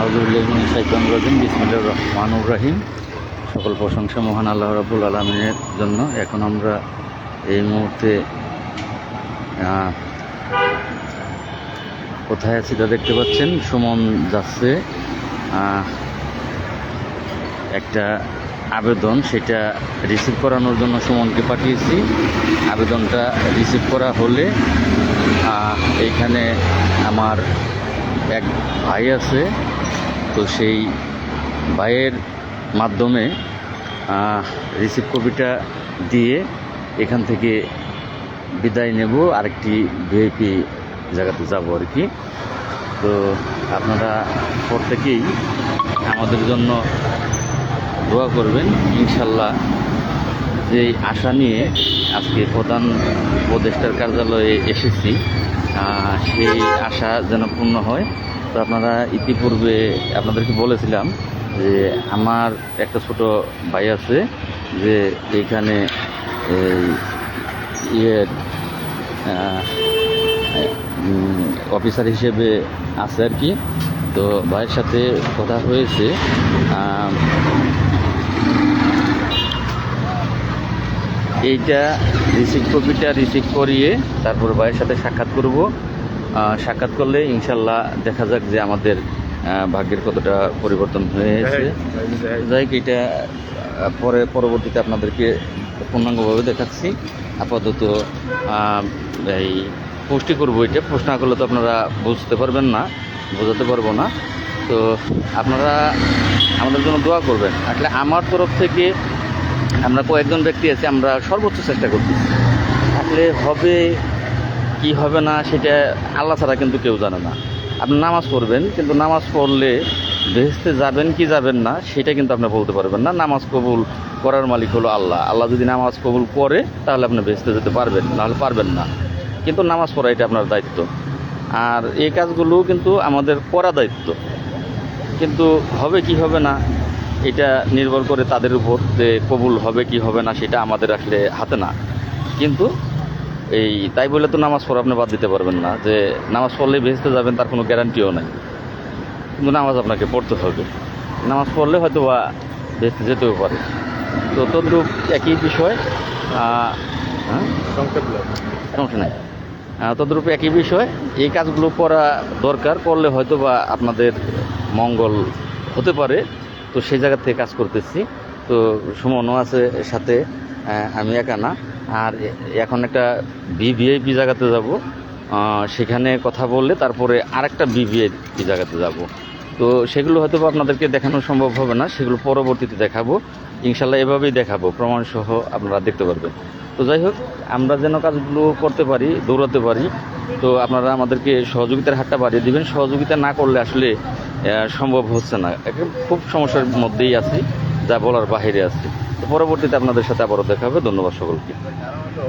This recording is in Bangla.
রাজিম বিসমুল্লাহ রহমানুর রাহিম। সকল প্রশংসা মহান আল্লাহ রাবুল আলমিনের জন্য। এখন আমরা এই মুহূর্তে কোথায় আছি তা দেখতে পাচ্ছেন? সুমন যাচ্ছে একটা আবেদন, সেটা রিসিভ করানোর জন্য সুমনকে পাঠিয়েছি। আবেদনটা রিসিভ করা হলে এইখানে আমার এক ভাই আছে তো সেই ভাইয়ের মাধ্যমে রিসিভ কপিটা দিয়ে এখান থেকে বিদায় নেব, আরেকটি ভিআইপি জায়গাতে যাব আর কি। তো আপনারা প্রত্যেকেই আমাদের জন্য দোয়া করবেন, ইনশাল্লাহ যে আশা নিয়ে আজকে প্রধান উপদেষ্টার কার্যালয়ে এসেছি সেই আশা যেন পূর্ণ হয়। তো আপনারা ইতিপূর্বে আপনাদেরকে বলেছিলাম যে আমার একটা ছোট ভাই আছে যে এইখানে এই ইয়ে অফিসার হিসেবে আছে আর কি। তো ভাইয়ের সাথে কথা হয়েছে এইটা রিসিভ কপিটা রিসিভ করিয়ে তারপর ভাইয়ের সাথে সাক্ষাৎ করব। সাক্ষাৎ করলে ইনশাল্লাহ দেখা যাক যে আমাদের ভাগ্যের কতটা পরিবর্তন হয়েছে। যাই হোক, এটা পরে, পরবর্তীতে আপনাদেরকে পূর্ণাঙ্গভাবে দেখাচ্ছি। আপাতত এই পোস্টই করব এটা। পোস্ট না করলে তো আপনারা বুঝতে পারবেন না, বোঝাতে পারব না। তো আপনারা আমাদের জন্য দোয়া করবেন। আসলে আমার তরফ থেকে আমরা কয়েকজন ব্যক্তি আছি, আমরা সর্বোচ্চ চেষ্টা করতেছি। আসলে হবে কি হবে না সেটা আল্লাহ ছাড়া কিন্তু কেউ জানে না। আপনি নামাজ পড়বেন, কিন্তু নামাজ পড়লে বেহেস্তে যাবেন কি যাবেন না, সেটা কিন্তু আপনি বলতে পারবেন না। নামাজ কবুল করার মালিক হলো আল্লাহ। আল্লাহ যদি নামাজ কবুল করে, তাহলে আপনি বেহেস্তে যেতে পারবেন, নাহলে পারবেন না। কিন্তু নামাজ পড়া এটা আপনার দায়িত্ব। আর এই কাজগুলো কিন্তু আমাদের করা দায়িত্ব। কিন্তু হবে কি হবে না, এটা নির্ভর করে তাদের উপর যে কবুল হবে কি হবে না, সেটা আমাদের আসলে হাতে না। কিন্তু এই তাই বলে তো নামাজ পড়া আপনি বাদ দিতে পারবেন না যে নামাজ পড়লেই ভেস্তে যাবেন তার কোনো গ্যারান্টিও নাই। কিন্তু নামাজ আপনাকে পড়তে হবে। নামাজ পড়লে হয়তো বা ভেস্তে যেতেও পারে। তো তদ্রূপ একই বিষয় হ্যাঁ? সমস্যা নাই। তদ্রূপ একই বিষয় এই কাজগুলো করা দরকার করলে হয়তো বা আপনাদের মঙ্গল হতে পারে। তো সেই জায়গা থেকে কাজ করতেছি। তো সুমনও আছে সাথে। আমি একা না। আর এখন একটা বিভিআইপি জায়গাতে যাব। সেখানে কথা বললে তারপরে আরেকটা বিভিআইপি জায়গাতে যাব। তো সেগুলো হয়তো আপনাদেরকে দেখানো সম্ভব হবে না, সেগুলো পরবর্তীতে দেখাবো। ইনশাল্লাহ এভাবেই দেখাবো, প্রমাণসহ আপনারা দেখতে পারবেন। তো যাই হোক, আমরা যেন কাজগুলো করতে পারি, দৌড়াতে পারি, তো আপনারা আমাদেরকে সহযোগিতার হাতটা বাড়িয়ে দিবেন। সহযোগিতা না করলে আসলে সম্ভব হচ্ছে না। খুব সমস্যার মধ্যেই আছি। যা বলার বাহিরে আছে। পরবর্তীতে আপনাদের সাথে আবারও দেখা হবে। ধন্যবাদ সকলকে।